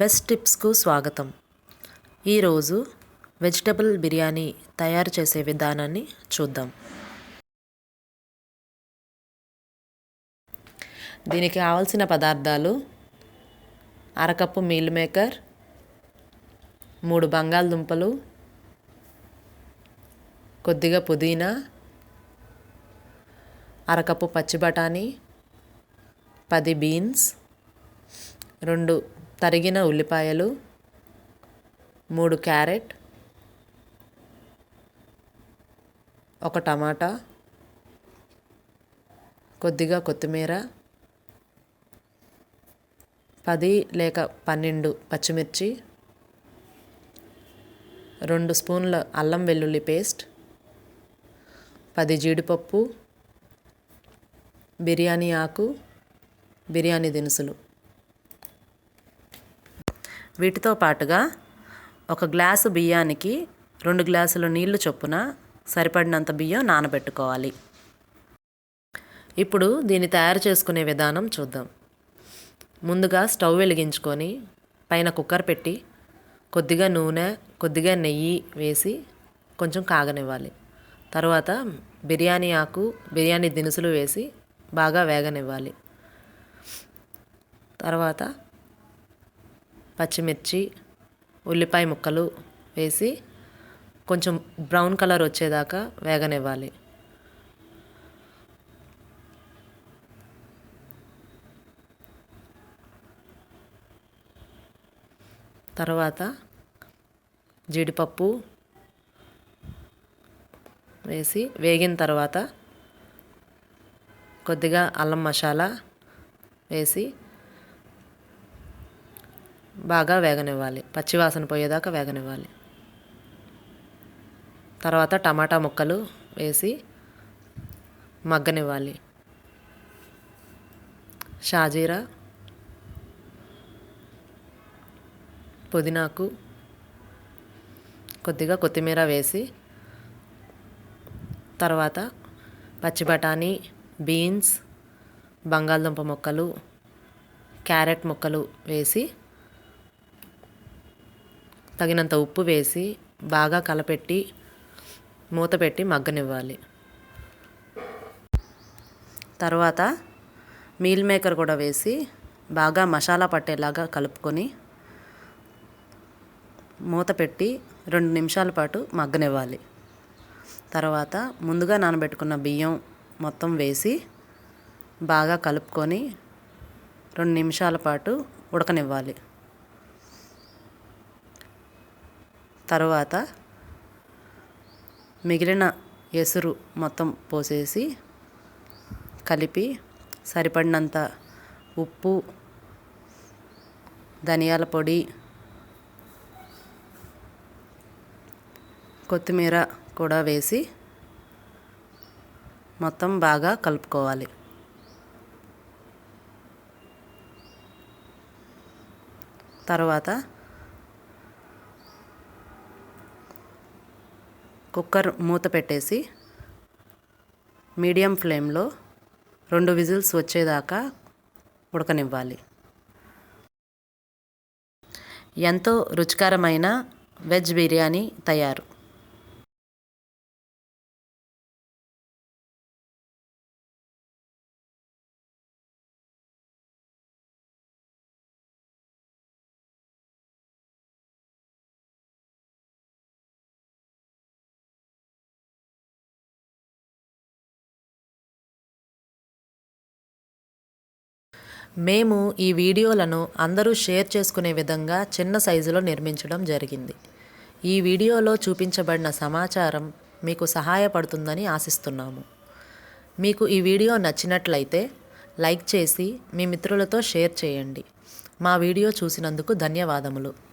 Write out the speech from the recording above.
Best టిప్స్కు స్వాగతం. ఈరోజు vegetable biryani తయారు చేసే విధానాన్ని చూద్దాం. దీనికి కావాల్సిన పదార్థాలు అరకప్పు మీల్ మేకర్ మూడు బంగాళదుంపలు కొద్దిగా పుదీనా అరకప్పు పచ్చి బఠానీ పది బీన్స్ రెండు తరిగిన ఉల్లిపాయలు మూడు క్యారెట్ ఒక టమాటా కొద్దిగా కొత్తిమీర పది లేక పన్నెండు పచ్చిమిర్చి రెండు స్పూన్ల అల్లం వెల్లుల్లి పేస్ట్ పది జీడిపప్పు బిర్యానీ ఆకు బిర్యానీ దినుసులు. వీటితో పాటుగా ఒక గ్లాసు బియ్యానికి రెండు గ్లాసులు నీళ్ళు చొప్పున సరిపడినంత బియ్యం నానబెట్టుకోవాలి. ఇప్పుడు దీన్ని తయారు చేసుకునే విధానం చూద్దాం. ముందుగా స్టవ్ వెలిగించుకొని పైన కుక్కర్ పెట్టి కొద్దిగా నూనె కొద్దిగా నెయ్యి వేసి కొంచెం కాగనివ్వాలి. తర్వాత బిర్యానీ ఆకు బిర్యానీ దినుసులు వేసి బాగా వేగనివ్వాలి. తర్వాత పచ్చిమిర్చి ఉల్లిపాయ ముక్కలు వేసి కొంచెం బ్రౌన్ కలర్ వచ్చేదాకా వేగనివ్వాలి. తర్వాత జీడిపప్పు వేసి వేగిన తర్వాత కొద్దిగా అల్లం మసాలా వేసి బాగా వేగనివ్వాలి. పచ్చివాసన పోయేదాకా వేగనివ్వాలి. తర్వాత టమాటా ముక్కలు వేసి మగ్గనివ్వాలి. షాజీరా పుదీనాకు కొద్దిగా కొత్తిమీర వేసి తర్వాత పచ్చి బఠానీ బీన్స్ బంగాళదుంప ముక్కలు క్యారెట్ ముక్కలు వేసి తగినంత ఉప్పు వేసి బాగా కలపెట్టి మూత పెట్టి మగ్గనివ్వాలి. తర్వాత మీల్ మేకర్ కూడా వేసి బాగా మసాలా పట్టేలాగా కలుపుకొని మూత పెట్టి రెండు నిమిషాల పాటు మగ్గనివ్వాలి. తర్వాత ముందుగా నానబెట్టుకున్న బియ్యం మొత్తం వేసి బాగా కలుపుకొని రెండు నిమిషాల పాటు ఉడకనివ్వాలి. తర్వాత మిగిలిన ఎసురు మొత్తం పోసేసి కలిపి సరిపడినంత ఉప్పు ధనియాల పొడి కొత్తిమీర కూడా వేసి మొత్తం బాగా కలుపుకోవాలి. తర్వాత కుక్కర్ మూత పెట్టేసి మీడియం ఫ్లేమ్లో రెండు విజిల్స్ వచ్చేదాకా ఉడకనివ్వాలి. ఎంతో రుచికరమైన వెజ్ బిర్యానీ తయారు. మేము ఈ వీడియోలను అందరూ షేర్ చేసుకునే విధంగా చిన్న సైజులో నిర్మించడం జరిగింది. ఈ వీడియోలో చూపించబడిన సమాచారం మీకు సహాయపడుతుందని ఆశిస్తున్నాము. మీకు ఈ వీడియో నచ్చినట్లయితే లైక్ చేసి మీ మిత్రులతో షేర్ చేయండి. మా వీడియో చూసినందుకు ధన్యవాదములు.